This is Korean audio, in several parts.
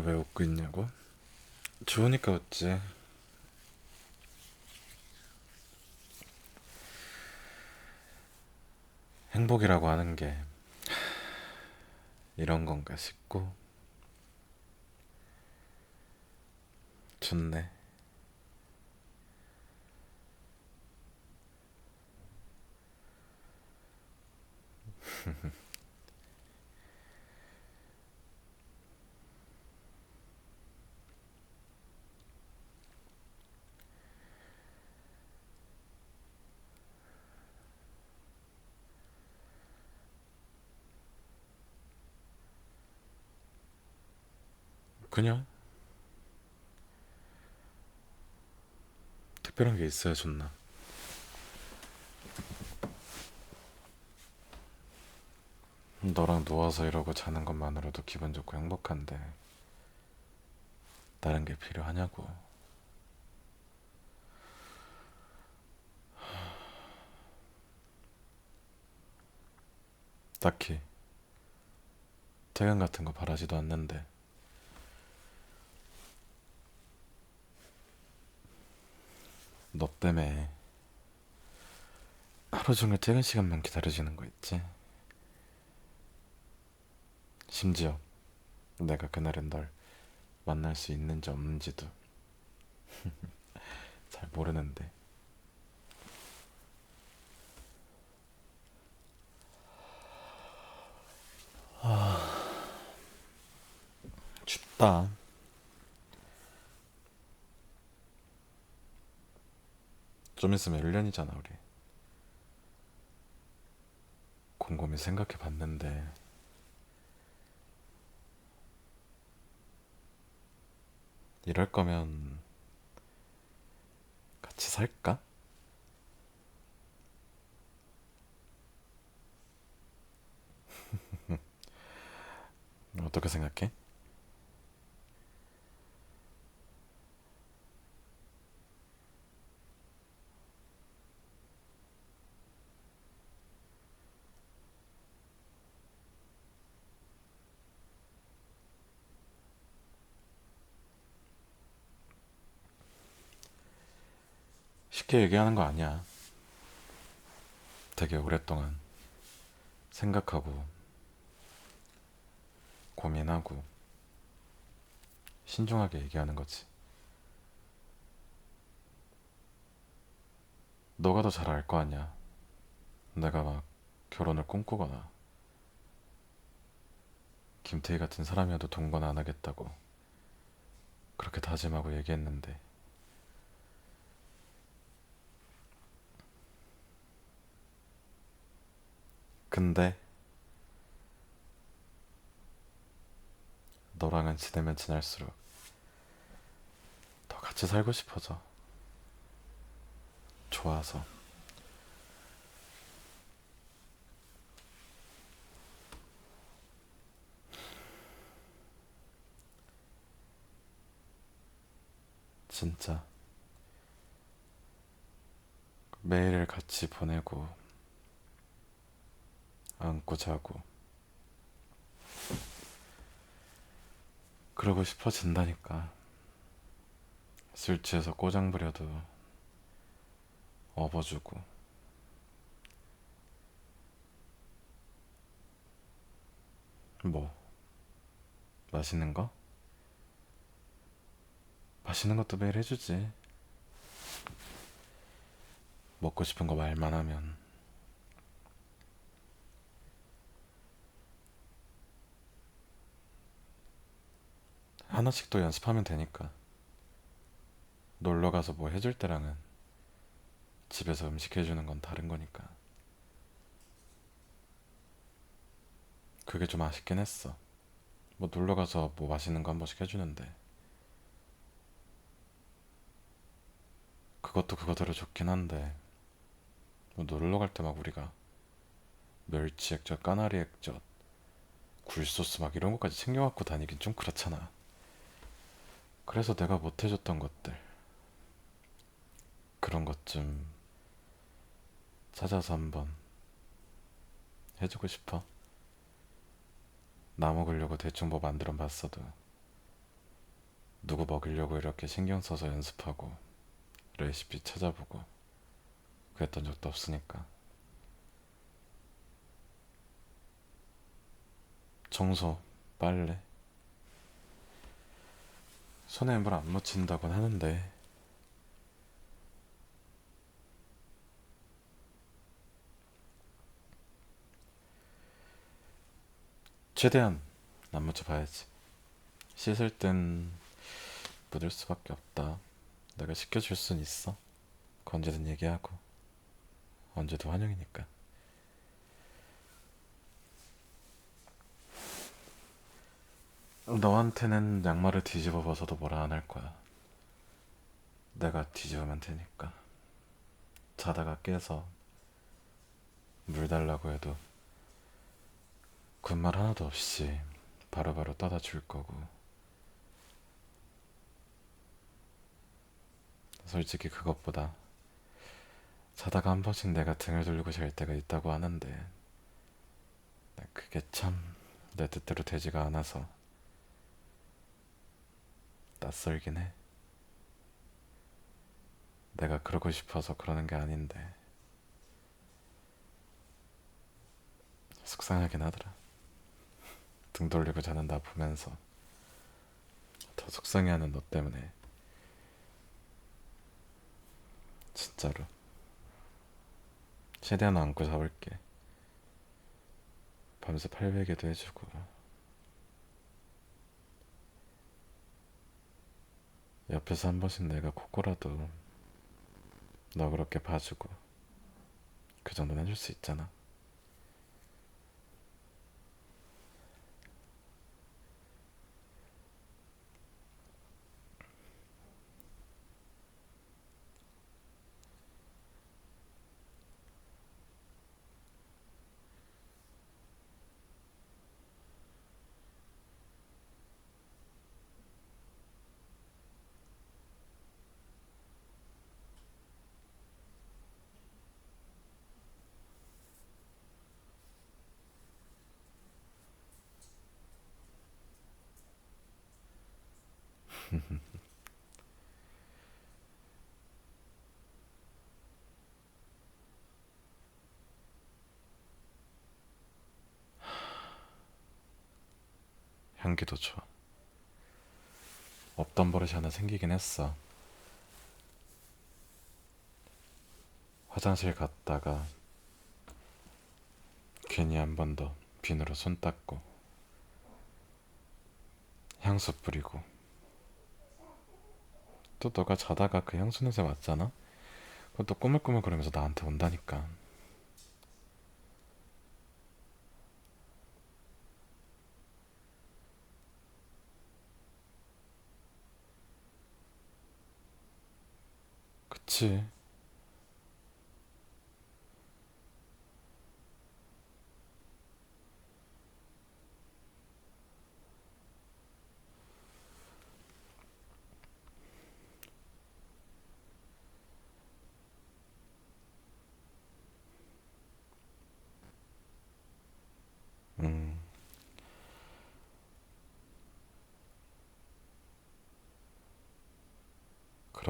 왜 웃고 있냐고? 좋으니까 웃지. 행복이라고 하는 게 이런 건가 싶고 좋네. 그냥 특별한 게 있어야 좋나. 너랑 누워서 이러고 자는 것만으로도 기분 좋고 행복한데 다른 게 필요하냐고. 딱히 퇴근 같은 거 바라지도 않는데 너 때문에 하루 종일 퇴근 시간만 기다려지는 거 있지? 심지어 내가 그날은 널 만날 수 있는지 없는지도 잘 모르는데 춥다 좀 있으면 1년이잖아 우리 곰곰이 생각해 봤는데 이럴 거면 같이 살까? 어떻게 생각해? 쉽게 얘기하는 거 아니야. 되게 오랫동안 생각하고 고민하고 신중하게 얘기하는 거지. 너가 더 잘 알 거 아니야. 내가 막 결혼을 꿈꾸거나 김태희 같은 사람이어도 동거나 안 하겠다고 그렇게 다짐하고 얘기했는데 근데 너랑은 지내면 지날수록 더 같이 살고 싶어져. 좋아서. 진짜. 매일을 같이 보내고 안고 자고. 그러고 싶어진다니까. 술 취해서 꼬장 부려도 업어주고. 뭐? 맛있는 거? 맛있는 것도 매일 해주지. 먹고 싶은 거 말만 하면 하나씩 또 연습하면 되니까. 놀러 가서 뭐 해줄 때랑은 집에서 음식 해주는 건 다른 거니까. 그게 좀 아쉽긴 했어. 뭐 놀러 가서 뭐 맛있는 거 한 번씩 해주는데. 그것도 그거대로 좋긴 한데. 뭐 놀러 갈 때 막 우리가 멸치 액젓, 까나리 액젓, 굴소스 막 이런 것까지 챙겨갖고 다니긴 좀 그렇잖아. 그래서 내가 못해줬던 것들 그런 것 좀 찾아서 한번 해주고 싶어. 나 먹으려고 대충 뭐 만들어 봤어도 누구 먹이려고 이렇게 신경 써서 연습하고 레시피 찾아보고 그랬던 적도 없으니까. 청소, 빨래. 손에 물 안 묻힌다곤 하는데 최대한 안 묻혀봐야지. 씻을 땐 묻을 수밖에 없다. 내가 시켜줄 순 있어. 그 언제든 얘기하고 언제도 환영이니까. 너한테는 양말을 뒤집어 벗어도 뭐라 안 할 거야. 내가 뒤집으면 되니까. 자다가 깨서 물 달라고 해도 군말 하나도 없이 바로바로 떠다 줄 거고. 솔직히 그것보다 자다가 한 번씩 내가 등을 돌리고 잘 때가 있다고 하는데 그게 참 내 뜻대로 되지가 않아서 낯설긴 해. 내가 그러고 싶어서 그러는 게 아닌데 속상하긴 하더라. 등 돌리고 자는 나 보면서 더 속상해하는 너 때문에 진짜로 최대한 안고 잡을게. 밤새 팔베개도 해주고 옆에서 한 번씩 내가 코코라도 너 그렇게 봐주고 그 정도는 해줄 수 있잖아. 향기도 좋아. 없던 버릇이 하나 생기긴 했어. 화장실 갔다가 괜히 한 번 더 비누로 손 닦고 향수 뿌리고 또 너가 자다가 그 향수 냄새 맡잖아? 그것도 꾸물꾸물 거리면서 나한테 온다니까. 그치? 음,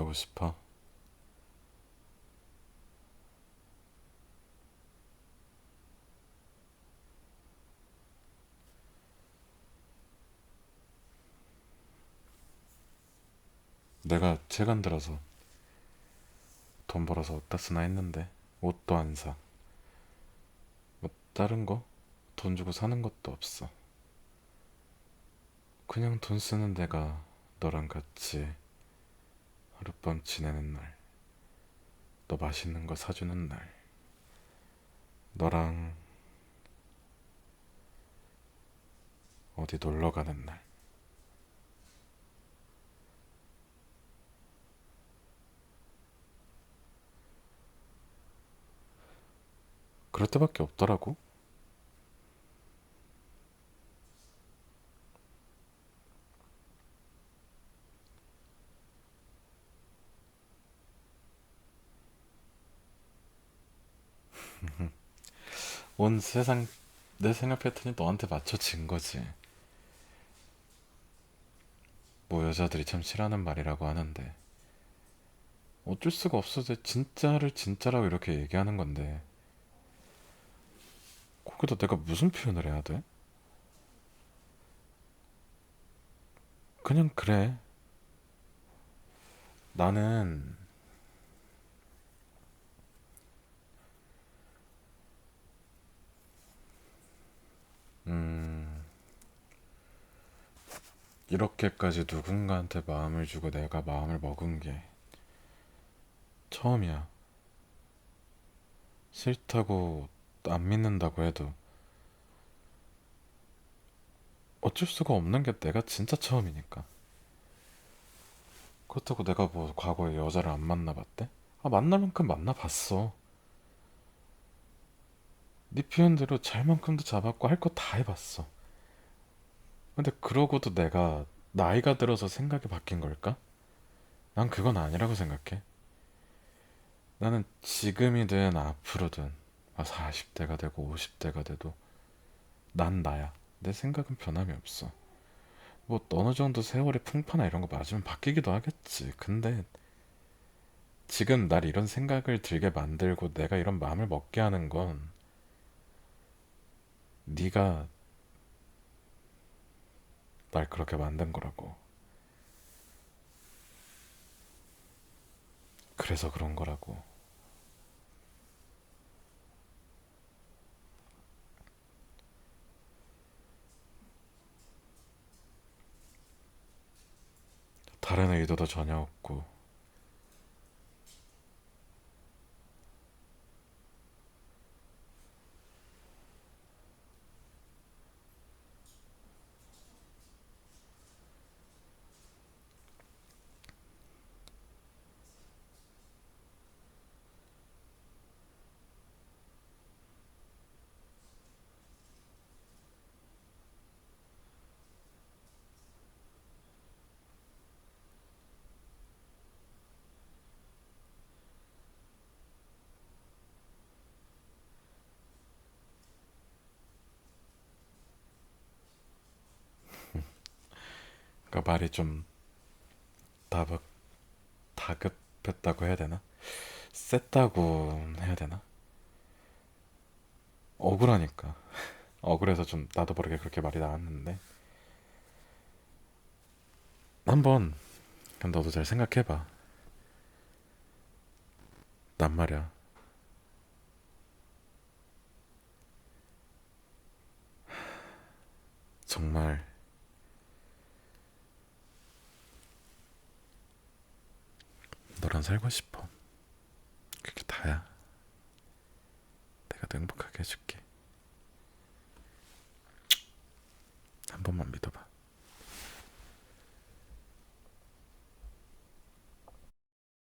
그러고 싶어. 내가 최근 들어서 돈 벌어서 어디다 쓰나 했는데 옷도 안 사. 뭐 다른 거? 돈 주고 사는 것도 없어. 그냥 돈 쓰는 데가 너랑 같이 하룻밤 지내는 날, 너 맛있는 거 사주는 날, 너랑 어디 놀러 가는 날. 그럴 때밖에 없더라고. 온 세상 내 생활 패턴이 너한테 맞춰진 거지. 뭐 여자들이 참 싫어하는 말이라고 하는데 어쩔 수가 없어서 진짜를 진짜라고 이렇게 얘기하는 건데 거기다 내가 무슨 표현을 해야 돼? 그냥 그래. 나는 이렇게까지 누군가한테 마음을 주고 내가 마음을 먹은 게 처음이야. 싫다고 안 믿는다고 해도 어쩔 수가 없는 게 내가 진짜 처음이니까. 그렇다고 내가 뭐 과거에 여자를 안 만나봤대? 아, 만날 만큼 만나봤어. 네 표현대로 잘 만큼도 잡았고 할 거 다 해봤어. 근데 그러고도 내가 나이가 들어서 생각이 바뀐 걸까? 난 그건 아니라고 생각해. 나는 지금이든 앞으로든 40대가 되고 50대가 돼도 난 나야. 내 생각은 변함이 없어. 뭐 어느 정도 세월의 풍파나 이런 거 맞으면 바뀌기도 하겠지. 근데 지금 날 이런 생각을 들게 만들고 내가 이런 마음을 먹게 하는 건 네가 날 그렇게 만든 거라고. 그래서 그런 거라고. 다른 의도도 전혀 없고. 그러니까 말이 좀 다급, 다급했다고 해야 되나? 셌다고 해야 되나? 억울하니까. 억울해서 좀 나도 모르게 그렇게 말이 나왔는데. 한번 그럼 너도 잘 생각해봐. 난 말이야. 정말 너랑 살고 싶어. 그게 다야. 내가 너 행복하게 해줄게. 한 번만 믿어봐.